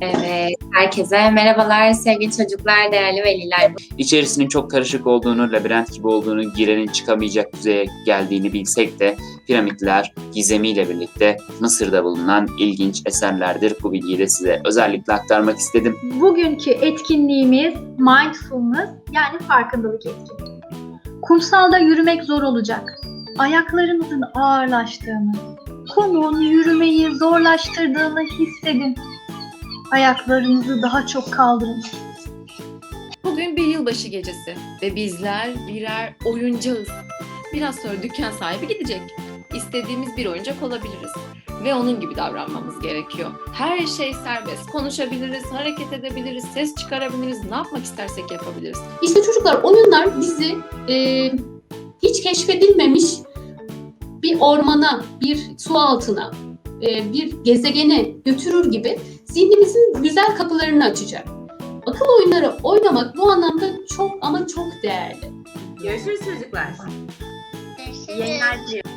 Evet, herkese merhabalar sevgili çocuklar, değerli veliler. İçerisinin çok karışık olduğunu, labirent gibi olduğunu, girenin çıkamayacak düzeye geldiğini bilsek de piramitler gizemiyle birlikte Mısır'da bulunan ilginç eserlerdir. Bu bilgiyi de size özellikle aktarmak istedim. Bugünkü etkinliğimiz mindfulness yani farkındalık etkinliği. Kumsalda yürümek zor olacak. Ayaklarınızın ağırlaştığını, kumun yürümeyi zorlaştırdığını hissedin. Ayaklarınızı daha çok kaldırın. Bugün bir yılbaşı gecesi ve bizler birer oyuncağız. Biraz sonra dükkan sahibi gidecek. İstediğimiz bir oyuncak olabiliriz ve onun gibi davranmamız gerekiyor. Her şey serbest. Konuşabiliriz, hareket edebiliriz, ses çıkarabiliriz, ne yapmak istersek yapabiliriz. İşte çocuklar oyunlar bizi e, hiç keşfedilmemiş bir ormana, bir su altına, e, bir gezegene götürür gibi zihnimizin güzel kapılarını açacak. Akıl oyunları oynamak bu anlamda çok ama çok değerli. Görüşürüz çocuklar. Görüşürüz.